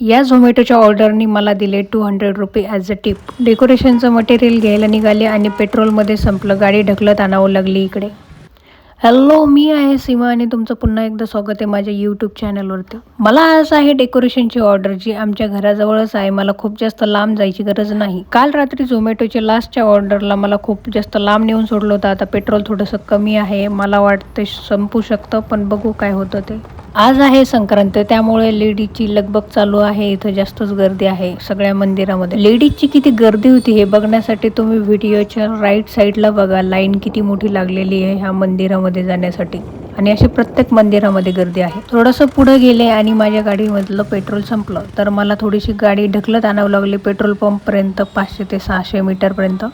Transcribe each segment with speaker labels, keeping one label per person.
Speaker 1: या झोमॅटोच्या ऑर्डरनी मला दिले टू हंड्रेड रुपये ॲज अ टिप डेकोरेशनचं मटेरियल घ्यायला निघाले आणि पेट्रोलमध्ये संपलं. गाडी ढकलत आणावं लागली इकडे. हॅलो मी आहे सीमा आणि तुमचं पुन्हा एकदा स्वागत आहे माझ्या यूट्यूब चॅनलवरती मला आज आहे डेकोरेशनची ऑर्डर जी आमच्या घराजवळच आहे. मला खूप जास्त लांब जायची गरज नाही. काल रात्री झोमॅटोच्या लास्टच्या ऑर्डरला मला खूप जास्त लांब नेऊन सोडलं होतं. आता पेट्रोल थोडंसं कमी आहे. मला वाटतं संपू शकतं पण बघू काय होतं ते. आज आहे संक्रांत त्यामुळे लेडीजची लगबग चालू आहे. इथं जास्तच गर्दी आहे सगळ्या मंदिरामध्ये. लेडीजची किती गर्दी होती हे बघण्यासाठी तुम्ही व्हिडिओच्या राईट साईडला बघा. लाईन किती मोठी लागलेली आहे ह्या मंदिरामध्ये जाण्यासाठी. आणि अशी प्रत्येक मंदिरामध्ये गर्दी आहे. थोडंसं पुढे गेले आणि माझ्या गाडीमधलं पेट्रोल संपलं. तर मला थोडीशी गाडी ढकलत आणावं लागली. पेट्रोल पंपपर्यंत पाचशे ते सहाशे मीटरपर्यंत.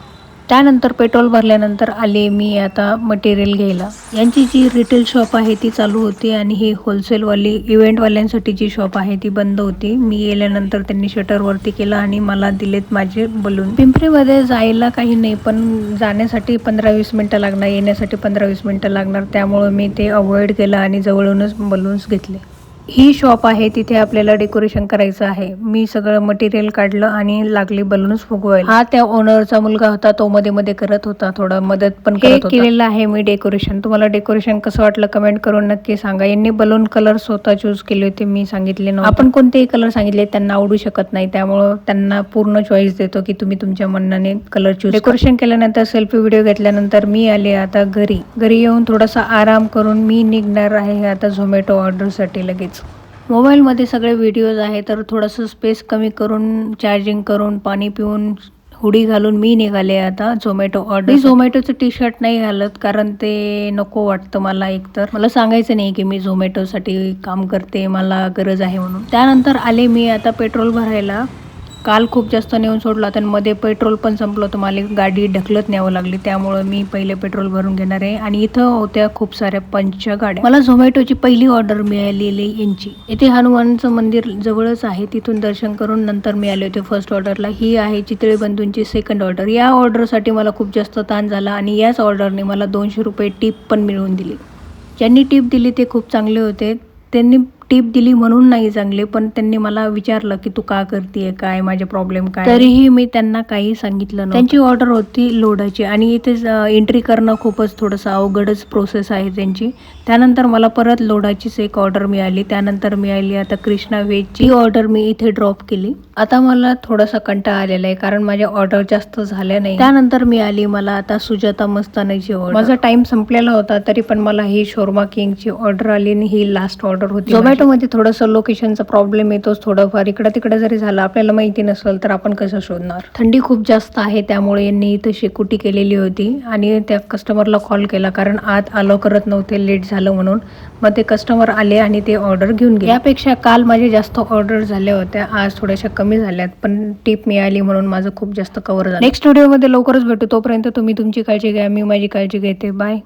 Speaker 1: त्यानंतर पेट्रोल भरल्यानंतर आले मी आता मटेरियल घ्यायला. यांची जी रिटेल शॉप आहे ती चालू होती आणि हे होलसेलवाली इव्हेंटवाल्यांसाठी जी शॉप आहे ती बंद होती. मी गेल्यानंतर त्यांनी शटरवरती केलं आणि मला दिलेत माझे बलून पिंपरीमध्ये जायला काही नाही पण जाण्यासाठी पंधरा वीस मिनटं लागणार येण्यासाठी पंधरा वीस मिनटं लागणार. त्यामुळं मी ते अवॉइड केलं आणि जवळूनच बलून्स घेतले. ही शॉप आहे तिथे आपल्याला डेकोरेशन करायचं आहे. मी सगळं मटेरियल काढलं आणि लागली बलून्स फुगवायला. हा त्या ओनरचा मुलगा होता तो मध्ये मध्ये करत होता थोडं मदत पण करत होता. केलेलं आहे मी डेकोरेशन तुम्हाला डेकोरेशन कसं वाटलं कमेंट करून नक्की सांगा. यांनी बलून कलर स्वतः चूज केले होते मी सांगितले नव्हते. आपण कोणतेही कलर सांगितले त्यांना आवडू शकत नाही. त्यामुळं त्यांना पूर्ण चॉईस देतो की तुम्ही तुमच्या मनाने कलर चूज डेकोरेशन केल्यानंतर सेल्फी व्हिडिओ घेतल्यानंतर मी आले आता घरी. घरी येऊन थोडासा आराम करून मी निघणार आहे आता झोमॅटो ऑर्डरसाठी लगेच. मोबाईलमध्ये सगळे व्हिडिओज आहे तर थोडंसं स्पेस कमी करून चार्जिंग करून पाणी पिऊन हुडी घालून मी निघाले आता झोमॅटो ऑर्डर मी झोमॅटोचं टी शर्ट नाही घालत कारण ते नको वाटतं मला एकतर. मला सांगायचं नाही की मी झोमॅटोसाठी काम करते मला गरज आहे म्हणून. त्यानंतर आले मी आता पेट्रोल भरायला. काल खूप जास्त नेऊन सोडला तर मध्ये पेट्रोल पण संपलं. होतं मला गाडी ढकलत न्यावं लागली त्यामुळं मी पहिले पेट्रोल भरून घेणार आहे. आणि इथं होत्या खूप साऱ्या पंच गाड्या. मला झोमॅटोची पहिली ऑर्डर मिळालेली यांची. इथे हनुमानचं मंदिर जवळच आहे तिथून दर्शन करून नंतर मी आले होते फर्स्ट ऑर्डरला ही आहे चितळे बंधूंची सेकंड ऑर्डर या ऑर्डरसाठी मला खूप जास्त ताण झाला आणि याच ऑर्डरने मला दोनशे रुपये टिप पण मिळवून दिली. ज्यांनी टिप दिली ते खूप चांगले होते. त्यांनी टिप दिली म्हणून नाही चांगले पण त्यांनी मला विचारलं की तू का करते काय माझे प्रॉब्लेम काय? तरीही मी त्यांना काही सांगितलं नाही त्यांची ऑर्डर होती लोडाची आणि इथे एंट्री करणं खूपच थोडंसं अवघडच प्रोसेस आहे त्यांची. त्यानंतर मला परत लोडाचीच एक ऑर्डर मिळाली. त्यानंतर मिळाली आता कृष्णा व्हेजची ऑर्डर मी इथे ड्रॉप केली. आता मला थोडासा कंटाळा आलेला आहे कारण माझ्या ऑर्डर जास्त झाल्या नाही. त्यानंतर मी आली मला आता सुजाता मस्तानाची ऑर्डर माझा टाइम संपलेला होता तरी पण मला ही शोरमा किंगची ऑर्डर आली आणि ही लास्ट ऑर्डर होती झोमॅटोमध्ये थोडंसं लोकेशनचा प्रॉब्लेम येतोच थोडंफार इकडं तिकडे जरी झालं आपल्याला माहिती नसेल तर आपण कसं शोधणार? थंडी खूप जास्त आहे त्यामुळे यांनी इथं शेकुटी केलेली होती आणि त्या कस्टमरला कॉल केला कारण आत अलाव करत नव्हते लेट झालं म्हणून. मग ते कस्टमर आले आणि ते ऑर्डर घेऊन गेले. यापेक्षा काल माझे जास्त ऑर्डर झाल्या होत्या आज थोड्याशा कमी झाल्यात पण टीप मिळाली म्हणून माझं खूप जास्त कव्हर झालं. नेक्स्ट व्हिडिओमध्ये लवकरच भेटू तोपर्यंत तुम्ही तुमची काळजी घ्या मी माझी काळजी घेते. बाय